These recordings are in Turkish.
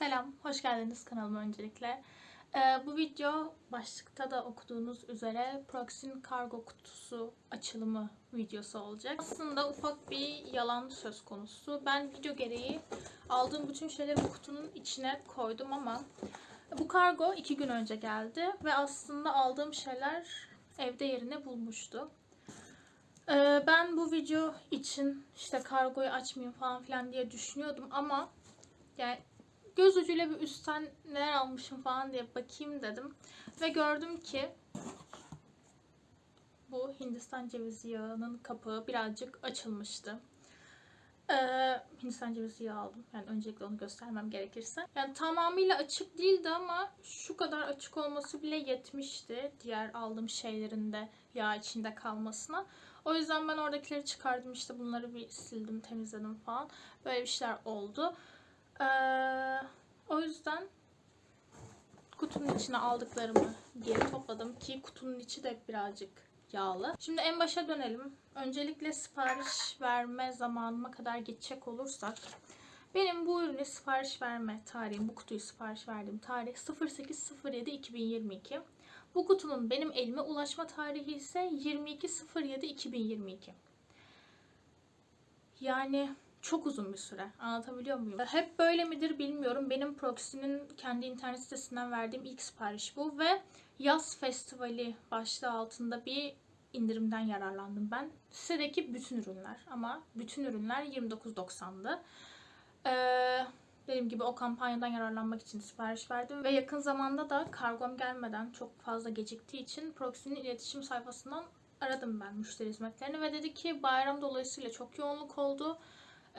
Selam, hoş geldiniz kanalıma öncelikle. Ee, bu video başlıkta da okuduğunuz üzere Proxy'nin kargo kutusu açılımı videosu olacak. Aslında ufak bir yalan söz konusu. Ben video gereği aldığım bütün şeyleri bu kutunun içine koydum ama bu kargo iki gün önce geldi ve aslında aldığım şeyler evde yerini bulmuştu. Ee, ben bu video için işte kargoyu açmayayım falan filan diye düşünüyordum ama yani göz ucuyla bir üstten neler almışım falan diye bakayım dedim. Ve gördüm ki bu Hindistan cevizi yağının kapağı birazcık açılmıştı. Ee, Hindistan cevizi yağı aldım. Yani öncelikle onu göstermem gerekirse. Yani tamamıyla açık değildi ama şu kadar açık olması bile yetmişti. Diğer aldığım şeylerin de yağ içinde kalmasına. O yüzden ben oradakileri çıkardım işte bunları bir sildim temizledim falan. Böyle bir şeyler oldu. Ee, o yüzden kutunun içine aldıklarımı geri topladım ki kutunun içi de birazcık yağlı. Şimdi en başa dönelim. Öncelikle sipariş verme zamanıma kadar geçecek olursak benim bu ürünü sipariş verme tarihim, bu kutuyu sipariş verdiğim tarih 08.07.2022. Bu kutunun benim elime ulaşma tarihi ise 22.07.2022. Yani çok uzun bir süre. Anlatabiliyor muyum? Hep böyle midir bilmiyorum. Benim Proxy'nin kendi internet sitesinden verdiğim ilk sipariş bu ve yaz festivali başlığı altında bir indirimden yararlandım ben. Sitedeki bütün ürünler ama bütün ürünler 29.90'dı. Ee, dediğim gibi o kampanyadan yararlanmak için sipariş verdim ve yakın zamanda da kargom gelmeden çok fazla geciktiği için Proxy'nin iletişim sayfasından aradım ben müşteri hizmetlerini ve dedi ki bayram dolayısıyla çok yoğunluk oldu.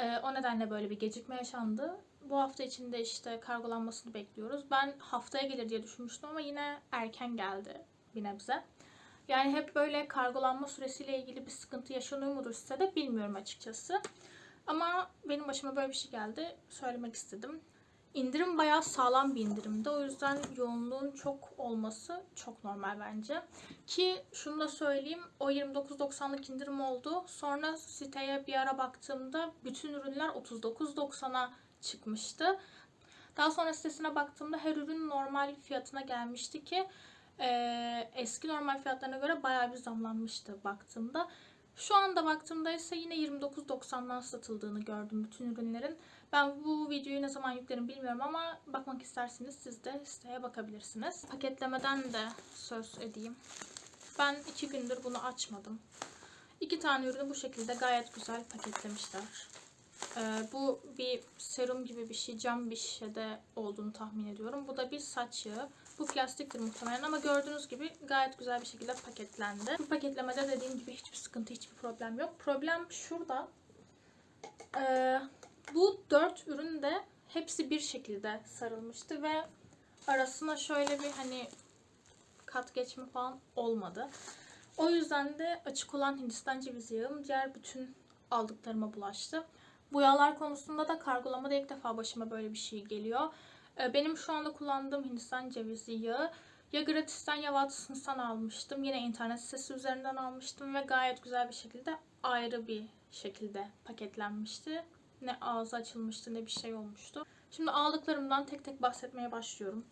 Ee, o nedenle böyle bir gecikme yaşandı. Bu hafta içinde işte kargolanmasını bekliyoruz. Ben haftaya gelir diye düşünmüştüm ama yine erken geldi bir nebze. Yani hep böyle kargolanma süresiyle ilgili bir sıkıntı yaşanıyor mudur size de bilmiyorum açıkçası. Ama benim başıma böyle bir şey geldi. Söylemek istedim. İndirim bayağı sağlam bir indirimdi. O yüzden yoğunluğun çok olması çok normal bence. Ki şunu da söyleyeyim. O 29.90'lık indirim oldu. Sonra siteye bir ara baktığımda bütün ürünler 39.90'a çıkmıştı. Daha sonra sitesine baktığımda her ürün normal fiyatına gelmişti ki e, eski normal fiyatlarına göre bayağı bir zamlanmıştı baktığımda. Şu anda baktığımda ise yine 29.90'dan satıldığını gördüm bütün ürünlerin. Ben bu videoyu ne zaman yüklerim bilmiyorum ama bakmak isterseniz siz de siteye bakabilirsiniz. Paketlemeden de söz edeyim. Ben iki gündür bunu açmadım. İki tane ürünü bu şekilde gayet güzel paketlemişler. Ee, bu bir serum gibi bir şey, cam bir şişede olduğunu tahmin ediyorum. Bu da bir saç yağı. Bu plastiktir muhtemelen ama gördüğünüz gibi gayet güzel bir şekilde paketlendi. Bu paketlemede dediğim gibi hiçbir sıkıntı, hiçbir problem yok. Problem şurada. Ee, bu dört ürün de hepsi bir şekilde sarılmıştı ve arasına şöyle bir hani kat geçme falan olmadı. O yüzden de açık olan Hindistan cevizi yağım diğer bütün aldıklarıma bulaştı. Bu yağlar konusunda da kargolamada ilk defa başıma böyle bir şey geliyor. Ee, Benim şu anda kullandığım Hindistan cevizi yağı ya gratisten ya Watsons'tan almıştım. Yine internet sitesi üzerinden almıştım ve gayet güzel bir şekilde ayrı bir şekilde paketlenmişti. Ne ağzı açılmıştı ne bir şey olmuştu. Şimdi aldıklarımdan tek tek bahsetmeye başlıyorum.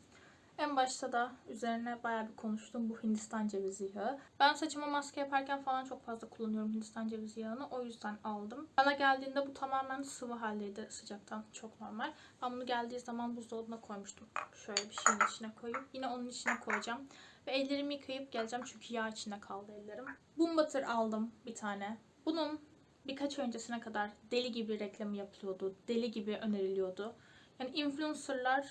En başta da üzerine bayağı bir konuştum bu Hindistan cevizi yağı. Ben saçıma maske yaparken falan çok fazla kullanıyorum Hindistan cevizi yağını. O yüzden aldım. Bana geldiğinde bu tamamen sıvı haldeydi sıcaktan. Çok normal. Ben bunu geldiği zaman buzdolabına koymuştum. Şöyle bir şeyin içine koyup yine onun içine koyacağım. Ve ellerimi yıkayıp geleceğim çünkü yağ içinde kaldı ellerim. Boom Butter aldım bir tane. Bunun birkaç öncesine kadar deli gibi reklamı yapılıyordu. Deli gibi öneriliyordu. Yani influencerlar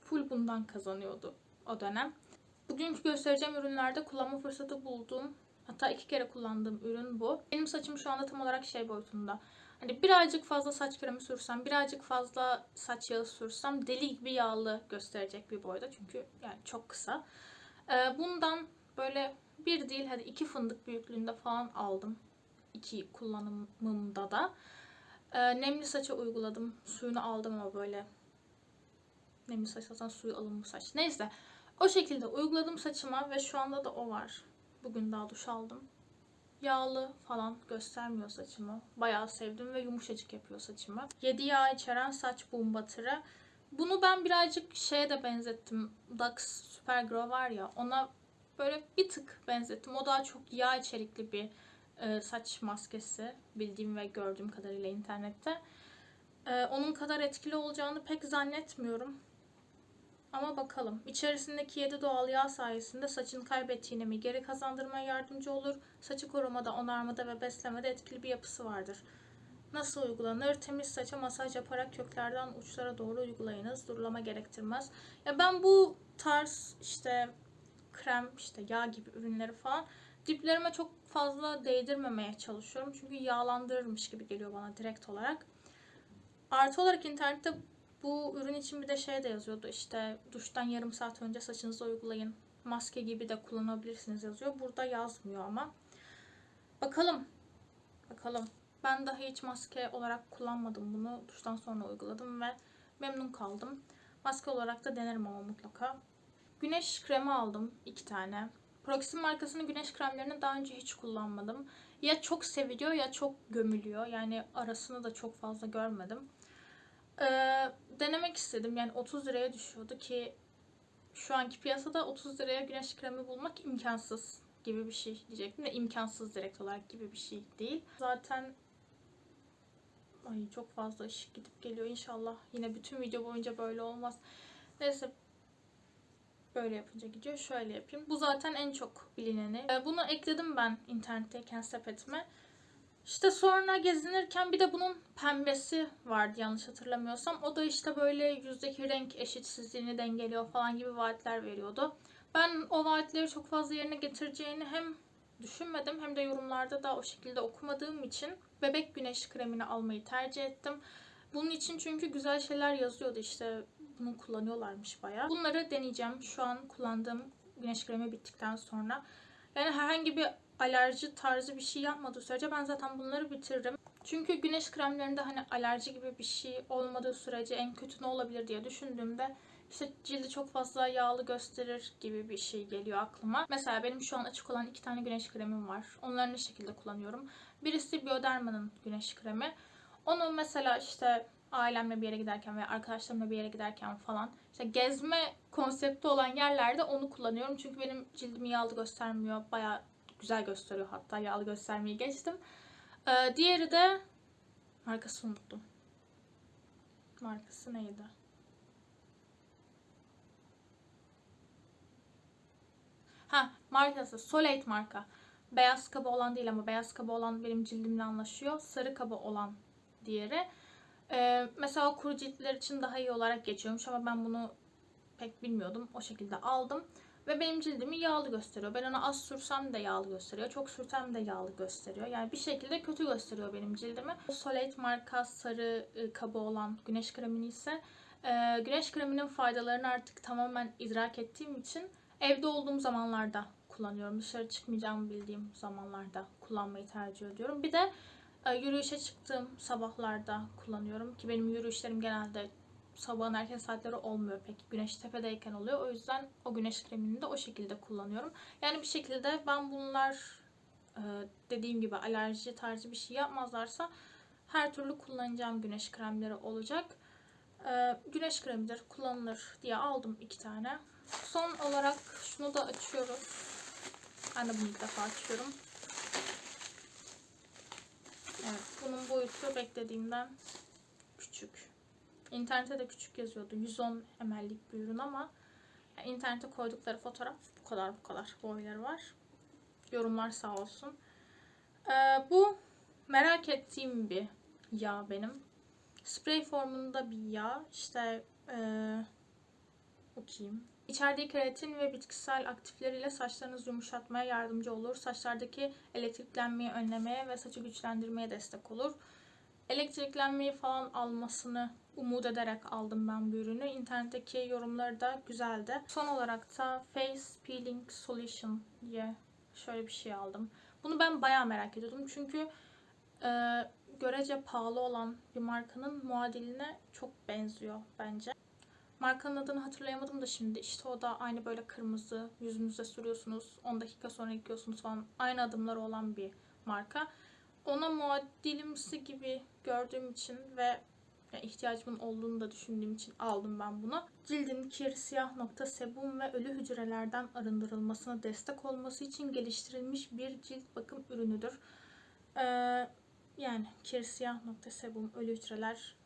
full bundan kazanıyordu o dönem. Bugünkü göstereceğim ürünlerde kullanma fırsatı bulduğum hatta iki kere kullandığım ürün bu. Benim saçım şu anda tam olarak şey boyutunda. Hani birazcık fazla saç kremi sürsem, birazcık fazla saç yağı sürsem deli gibi yağlı gösterecek bir boyda. Çünkü yani çok kısa. Ee, bundan böyle bir değil hadi iki fındık büyüklüğünde falan aldım. İki kullanımımda da. Ee, nemli saça uyguladım. Suyunu aldım ama böyle nemli saç zaten suyu alınmış saç. Neyse o şekilde uyguladım saçıma ve şu anda da o var. Bugün daha duş aldım. Yağlı falan göstermiyor saçımı. Bayağı sevdim ve yumuşacık yapıyor saçımı. 7 yağ içeren saç boom batırı. Bunu ben birazcık şeye de benzettim. Lux Supergrow var ya ona böyle bir tık benzettim. O daha çok yağ içerikli bir e, saç maskesi bildiğim ve gördüğüm kadarıyla internette. E, onun kadar etkili olacağını pek zannetmiyorum. Ama bakalım. İçerisindeki 7 doğal yağ sayesinde saçın kaybettiği nemi geri kazandırmaya yardımcı olur. Saçı korumada, onarmada ve beslemede etkili bir yapısı vardır. Nasıl uygulanır? Temiz saça masaj yaparak köklerden uçlara doğru uygulayınız. Durulama gerektirmez. Ya ben bu tarz işte krem, işte yağ gibi ürünleri falan diplerime çok fazla değdirmemeye çalışıyorum. Çünkü yağlandırırmış gibi geliyor bana direkt olarak. Artı olarak internette bu ürün için bir de şey de yazıyordu işte duştan yarım saat önce saçınıza uygulayın. Maske gibi de kullanabilirsiniz yazıyor. Burada yazmıyor ama. Bakalım. Bakalım. Ben daha hiç maske olarak kullanmadım bunu. Duştan sonra uyguladım ve memnun kaldım. Maske olarak da denerim ama mutlaka. Güneş kremi aldım iki tane. Proxim markasının güneş kremlerini daha önce hiç kullanmadım. Ya çok seviliyor ya çok gömülüyor. Yani arasını da çok fazla görmedim. Ee, denemek istedim. Yani 30 liraya düşüyordu ki şu anki piyasada 30 liraya güneş kremi bulmak imkansız gibi bir şey diyecektim de imkansız direkt olarak gibi bir şey değil. Zaten ay çok fazla ışık gidip geliyor inşallah. Yine bütün video boyunca böyle olmaz. Neyse böyle yapınca gidiyor. Şöyle yapayım. Bu zaten en çok bilineni. Ee, Bunu ekledim ben internetteyken sepetime. İşte sonra gezinirken bir de bunun pembesi vardı yanlış hatırlamıyorsam. O da işte böyle yüzdeki renk eşitsizliğini dengeliyor falan gibi vaatler veriyordu. Ben o vaatleri çok fazla yerine getireceğini hem düşünmedim hem de yorumlarda da o şekilde okumadığım için bebek güneş kremini almayı tercih ettim. Bunun için çünkü güzel şeyler yazıyordu işte bunu kullanıyorlarmış bayağı. Bunları deneyeceğim şu an kullandığım güneş kremi bittikten sonra. Yani herhangi bir alerji tarzı bir şey yapmadığı sürece ben zaten bunları bitiririm. Çünkü güneş kremlerinde hani alerji gibi bir şey olmadığı sürece en kötü ne olabilir diye düşündüğümde işte cildi çok fazla yağlı gösterir gibi bir şey geliyor aklıma. Mesela benim şu an açık olan iki tane güneş kremim var. Onları ne şekilde kullanıyorum? Birisi Bioderma'nın güneş kremi. Onu mesela işte ailemle bir yere giderken veya arkadaşlarımla bir yere giderken falan işte gezme konsepti olan yerlerde onu kullanıyorum. Çünkü benim cildimi yağlı göstermiyor. Bayağı güzel gösteriyor hatta yağlı göstermeyi geçtim. Ee, diğeri de markasını unuttum. Markası neydi? Ha markası Solate marka. Beyaz kaba olan değil ama beyaz kaba olan benim cildimle anlaşıyor. Sarı kaba olan diğeri. Ee, mesela kuru ciltler için daha iyi olarak geçiyormuş ama ben bunu pek bilmiyordum. O şekilde aldım. Ve benim cildimi yağlı gösteriyor. Ben onu az sürsem de yağlı gösteriyor. Çok sürsem de yağlı gösteriyor. Yani bir şekilde kötü gösteriyor benim cildimi. Solate marka sarı e, kaba olan güneş kremini ise güneş kreminin faydalarını artık tamamen idrak ettiğim için evde olduğum zamanlarda kullanıyorum. Dışarı çıkmayacağımı bildiğim zamanlarda kullanmayı tercih ediyorum. Bir de yürüyüşe çıktığım sabahlarda kullanıyorum ki benim yürüyüşlerim genelde sabahın erken saatleri olmuyor pek. Güneş tepedeyken oluyor. O yüzden o güneş kremini de o şekilde kullanıyorum. Yani bir şekilde ben bunlar e, dediğim gibi alerji tarzı bir şey yapmazlarsa her türlü kullanacağım güneş kremleri olacak. E, güneş kremidir, kullanılır diye aldım iki tane. Son olarak şunu da açıyoruz. Ben de bunu ilk defa açıyorum. Evet, bunun boyutu beklediğimden küçük. İnternete de küçük yazıyordu. 110 ml'lik bir ürün ama yani internete koydukları fotoğraf bu kadar bu kadar boyları var. Yorumlar sağ olsun. Ee, bu merak ettiğim bir yağ benim. Sprey formunda bir yağ. İşte ee, okuyayım. İçerdiği keratin ve bitkisel aktifleriyle saçlarınızı yumuşatmaya yardımcı olur. Saçlardaki elektriklenmeyi önlemeye ve saçı güçlendirmeye destek olur. Elektriklenmeyi falan almasını umut ederek aldım ben bu ürünü. İnternetteki yorumları da güzeldi. Son olarak da Face Peeling Solution diye şöyle bir şey aldım. Bunu ben bayağı merak ediyordum. Çünkü e, görece pahalı olan bir markanın muadiline çok benziyor bence. Markanın adını hatırlayamadım da şimdi. İşte o da aynı böyle kırmızı yüzünüze sürüyorsunuz. 10 dakika sonra yıkıyorsunuz falan. Aynı adımları olan bir marka. Ona muadilimsi gibi gördüğüm için ve yani ihtiyacımın olduğunu da düşündüğüm için aldım ben bunu. Cildin kir, siyah nokta, sebum ve ölü hücrelerden arındırılmasına destek olması için geliştirilmiş bir cilt bakım ürünüdür. Ee, yani kir, siyah nokta, sebum, ölü hücreler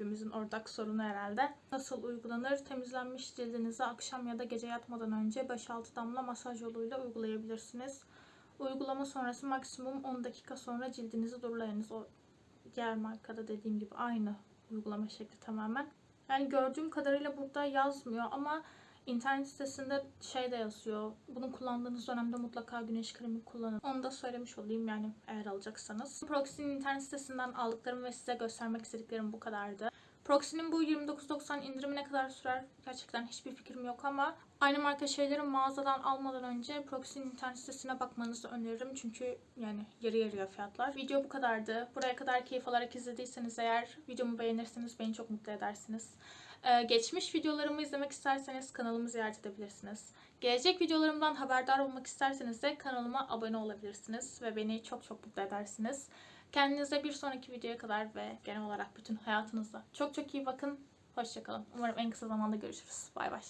hepimizin ortak sorunu herhalde. Nasıl uygulanır? Temizlenmiş cildinize akşam ya da gece yatmadan önce 5-6 damla masaj yoluyla uygulayabilirsiniz. Uygulama sonrası maksimum 10 dakika sonra cildinizi durulayınız. O diğer markada dediğim gibi aynı uygulama şekli tamamen. Yani gördüğüm kadarıyla burada yazmıyor ama internet sitesinde şey de yazıyor. Bunu kullandığınız dönemde mutlaka güneş kremi kullanın. Onu da söylemiş olayım yani eğer alacaksanız. Proxy'nin internet sitesinden aldıklarım ve size göstermek istediklerim bu kadardı. Proxy'nin bu 29.90 indirimi ne kadar sürer gerçekten hiçbir fikrim yok ama aynı marka şeyleri mağazadan almadan önce Proxy'nin internet sitesine bakmanızı öneririm. Çünkü yani yarı yarıya fiyatlar. Video bu kadardı. Buraya kadar keyif alarak izlediyseniz eğer videomu beğenirseniz beni çok mutlu edersiniz. Ee, geçmiş videolarımı izlemek isterseniz kanalımı ziyaret edebilirsiniz. Gelecek videolarımdan haberdar olmak isterseniz de kanalıma abone olabilirsiniz ve beni çok çok mutlu edersiniz. Kendinize bir sonraki videoya kadar ve genel olarak bütün hayatınızda çok çok iyi bakın. Hoşçakalın. Umarım en kısa zamanda görüşürüz. Bay bay.